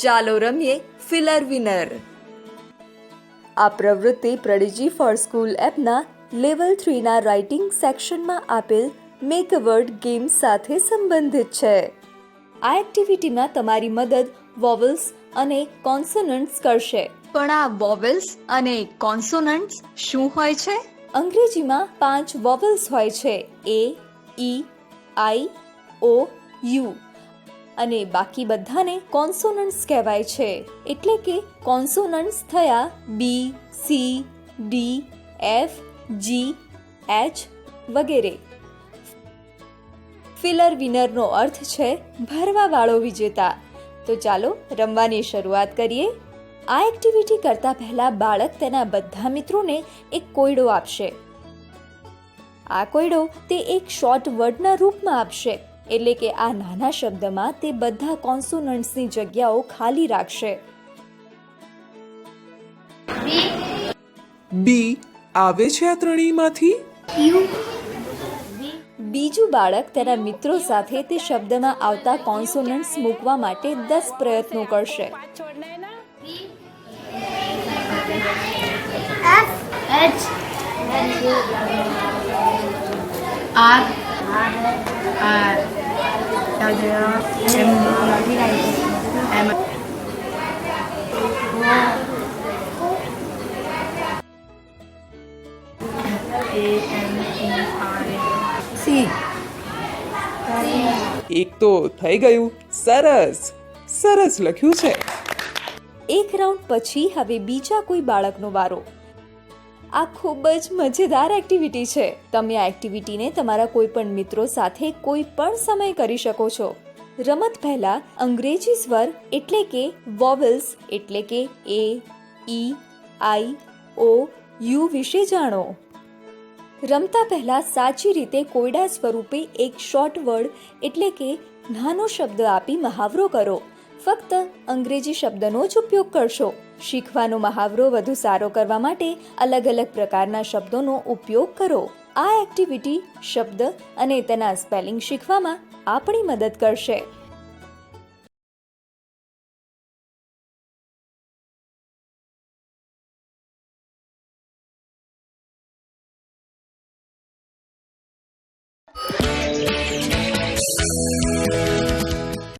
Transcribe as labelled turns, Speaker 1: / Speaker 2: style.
Speaker 1: ચાલો રમીએ filler winner આ પ્રવૃત્તિ પ્રડીજી ફોર સ્કૂલ એપના લેવલ થ્રીના રાઇટિંગ સેક્શનમાં આપેલ મેક અ વર્ડ ગેમ સાથે સંબંધિત છે. આ એક્ટિવિટીમાં તમારી મદદ વોવલ્સ અને કોન્સોનન્ટ્સ કરશે.
Speaker 2: પણ આ વોવેલ્સ અને કોન્સોનન્ટ્સ શું હોય છે?
Speaker 1: અંગ્રેજીમાં પાંચ વોવેલ્સ હોય છે. A E I O U. અને બાકી બધાને કોન્સોનન્ટ્સ કહેવાય છે. એટલે કે કોન્સોનન્ટ્સ થયા B C D F G H વગેરે. ફિલર વિનરનો અર્થ છે ભરવાવાળો વિજેતા. તો ચાલો રમવાની શરૂઆત કરીએ. આ એક્ટિવિટી કરતા પહેલા બાળક તેના બધા મિત્રોને એક કોયડો આપશે. આ કોયડો તે એક શોર્ટ વર્ડના રૂપમાં આપશે. એટલે કે આ નાના શબ્દમાં તે બધા કોન્સોનન્ટ્સની જગ્યાઓ ખાલી રાખશે.
Speaker 3: બી. આવે છે આ ત્રણેયમાંથી?
Speaker 1: બીજું બાળક તેના મિત્રો સાથે તે શબ્દમાં આવતા કોન્સોનન્ટ્સ મૂકવા માટે દસ પ્રયત્નો કરશે.
Speaker 4: H
Speaker 5: R R M M
Speaker 1: C
Speaker 3: એક તો થઈ ગયું સરસ સરસ લખ્યું છે.
Speaker 1: એક રાઉન્ડ પછી હવે બીજા કોઈ બાળકનો વારો. આ ખૂબ જ મજેદાર એક્ટિવિટી છે. તમે આ એક્ટિવિટીને તમારા કોઈ પણ મિત્રો સાથે કોઈ પણ સમય કરી શકો છો. રમત પહેલા અંગ્રેજી સ્વર એટલે કે વોવેલ્સ એટલે કે એ, ઈ, આઈ, ઓ, યુ વિશે જાણો. રમતા પહેલા સાચી રીતે કોયડા સ્વરૂપે એક શોર્ટ વર્ડ એટલે કે નાનો શબ્દ આપી મહાવરો કરો. ફક્ત અંગ્રેજી શબ્દનો જ ઉપયોગ કરશો. શીખવાનો મહાવરો વધુ સારો કરવા માટે અલગ અલગ પ્રકારના શબ્દોનો ઉપયોગ કરો. આ એક્ટિવિટી શબ્દ અને તેના સ્પેલિંગ શીખવામાં આપણી મદદ કરશે.